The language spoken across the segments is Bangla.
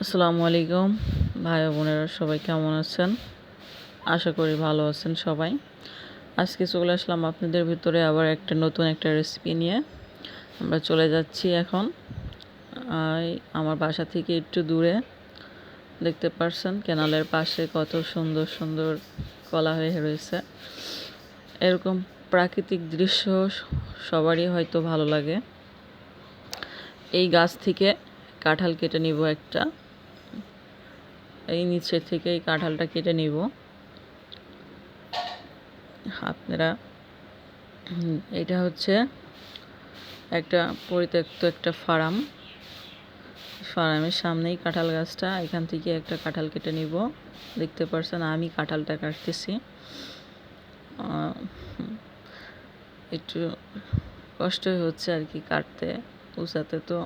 আসসালামু আলাইকুম। ভাই বোনেরা সবাই কেমন আছেন? আশা করি ভালো আছেন সবাই। আজকে চলে আসলাম আপনাদের ভিতরে আবার একটা নতুন একটা রেসিপি নিয়ে। আমরা চলে যাচ্ছি এখন। আমার বাসা থেকে একটু দূরে। দেখতে পারছেন কেনালের পাশে কত সুন্দর সুন্দর কলা হয়ে রয়েছে। এরকম প্রাকৃতিক দৃশ্য সবারই হয়তো ভালো লাগে। এই গাছ থেকে কাঁঠাল কেটে নিব একটা। এই নিচের থেকে এই কাঁঠালটা কেটে নিব। আপনারা এটা হচ্ছে একটা পরিত্যক্ত একটা ফার্ম। ফার্মের সামনেই কাঁঠাল গাছটা, এখান থেকে একটা কাঁঠাল কেটে নিব। দেখতে পারছেন, আমি কাঁঠালটা কাটতেছি। একটু কষ্টই হচ্ছে আর কি কাটতে, উঁচাতে তো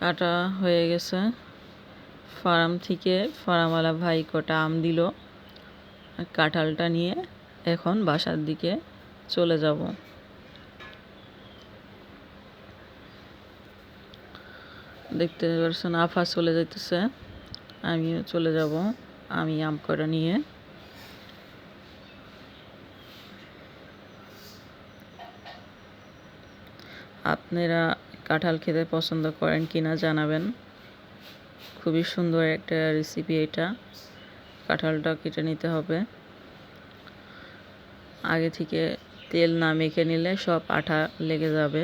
কাটা হয়ে গেছে। ফার্ম থেকে ফার্মওয়ালা ভাই কটা আম দিল কাঁঠালটা নিয়ে এখন বাসার দিকে চলে যাব। দেখতে পারছেন, আফা চলে যাইতেছে। আমিও চলে যাব, আমি আম কটা নিয়ে। আপনারা কাঁঠাল খেতে পছন্দ করেন কি না জানাবেন। খুবই সুন্দর একটা রেসিপি এটা। কাঁঠালটা কেটে নিতে হবে। আগে থেকে তেল না মেখে নিলে সব আঠা লেগে যাবে।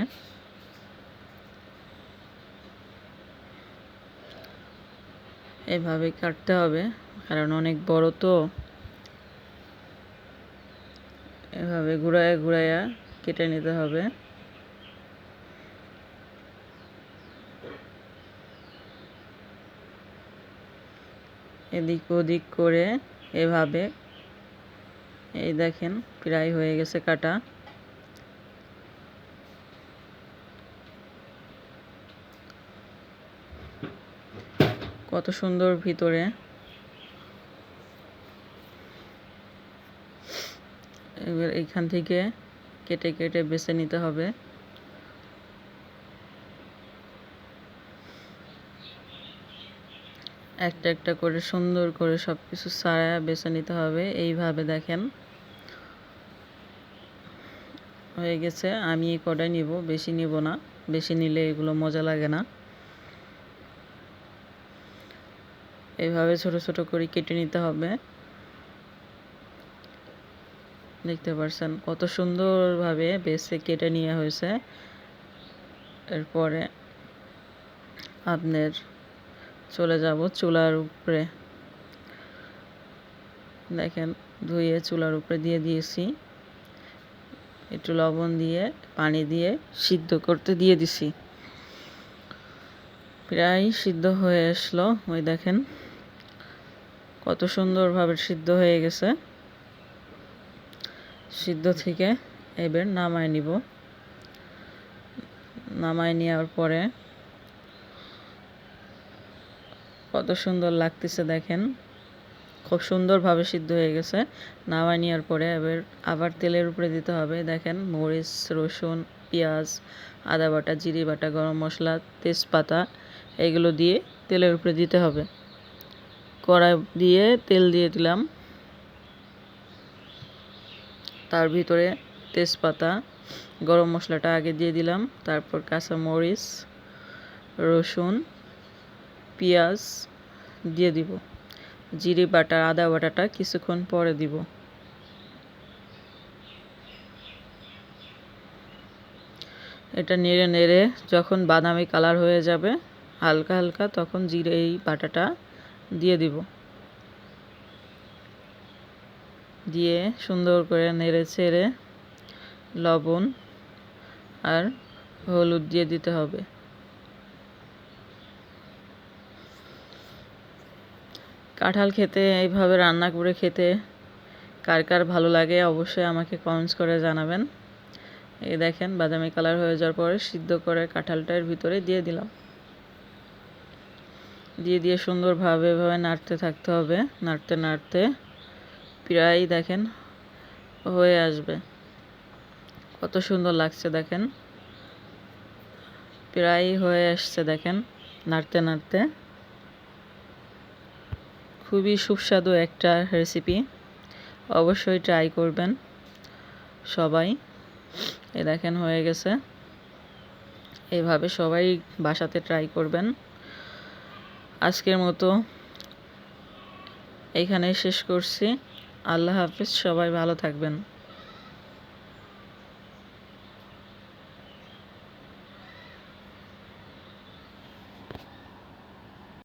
এভাবে কাটতে হবে, কারণ অনেক বড় তো। এভাবে ঘুরায়া ঘুরায়া কেটে নিতে হবে। এদিক ওদিক করে এভাবে। এই দেখেন, প্রায় হয়ে গেছে কাটা। কত সুন্দর ভিতরে। এবার এইখান থেকে কেটে কেটে বেছে নিতে হবে। একটা একটা করে সুন্দর করে সব কিছু সারা বেছে নিতে হবে, এইভাবে দেখেন। হয়ে গেছে, আমি এই কটাই নিব, বেশি নিব না, বেশি নিলে এগুলো মজা লাগে না। এইভাবে ছোট ছোট করে কেটে নিতে হবে। দেখতে পারছেন কত সুন্দরভাবে বেছে কেটে নিয়ে হয়েছে। এরপরে আপনার চলে যাব চুলার উপরে। দেখেন ধুয়ে চুলার উপরে দিয়ে দিয়েছি। একটু লবণ দিয়ে, পানি দিয়ে সিদ্ধ করতে দিয়ে দিছি। প্রায় সিদ্ধ হয়ে আসলো। ওই দেখেন কত সুন্দরভাবে সিদ্ধ হয়ে গেছে। সিদ্ধ থেকে এবার নামায় নিব। নামায় নেওয়ার পরে কত সুন্দর লাগতেছে দেখেন। খুব সুন্দরভাবে সিদ্ধ হয়ে গেছে। নামায় নেওয়ার পরে এবার আবার তেলের উপরে দিতে হবে। দেখেন মরিচ, রসুন, পেঁয়াজ, আদা বাটা, জিরে বাটা, গরম মশলা, তেজপাতা, এগুলো দিয়ে তেলের উপরে দিতে হবে। কড়াই দিয়ে তেল দিয়ে দিলাম। তার ভিতরে তেজপাতা, গরম মশলাটা আগে দিয়ে দিলাম। তারপর কাঁচা মরিচ, রসুন পেঁয়াজ দিয়ে দিব। জিরে বাটা, আদা বাটাটা কিছুক্ষণ পরে দিব। এটা নেড়ে নেড়ে যখন বাদামি কালার হয়ে যাবে, হালকা হালকা তখন জিরে এই বাটাটা দিয়ে দিব। দিয়ে সুন্দর করে নেড়ে ছেড়ে লবণ আর হলুদ দিয়ে দিতে হবে। কাঁঠাল খেতে, এইভাবে রান্না করে খেতে কার কার ভালো লাগে অবশ্যই আমাকে কমেন্টস করে জানাবেন। এই দেখেন, বাদামি কালার হয়ে যাওয়ার পরে সিদ্ধ করে কাঁঠালটার ভিতরে দিয়ে দিলাম। দিয়ে দিয়ে সুন্দরভাবে এভাবে নাড়তে থাকতে হবে, নাড়তে নাড়তে প্রায় দেখেন হয়ে আসবে। কত সুন্দর লাগছে দেখেন। প্রায় হয়ে আসছে দেখেন, নাড়তে নাড়তে। খুবই সুস্বাদু একটা রেসিপি অবশ্যই ট্রাই করবেন সবাই। এ দেখেন হয়ে গেছে। এভাবে সবাই বাসাতে ট্রাই করবেন। আজকের মতো এখানে শেষ করছি। আল্লাহ হাফিজ, সবাই ভালো থাকবেন।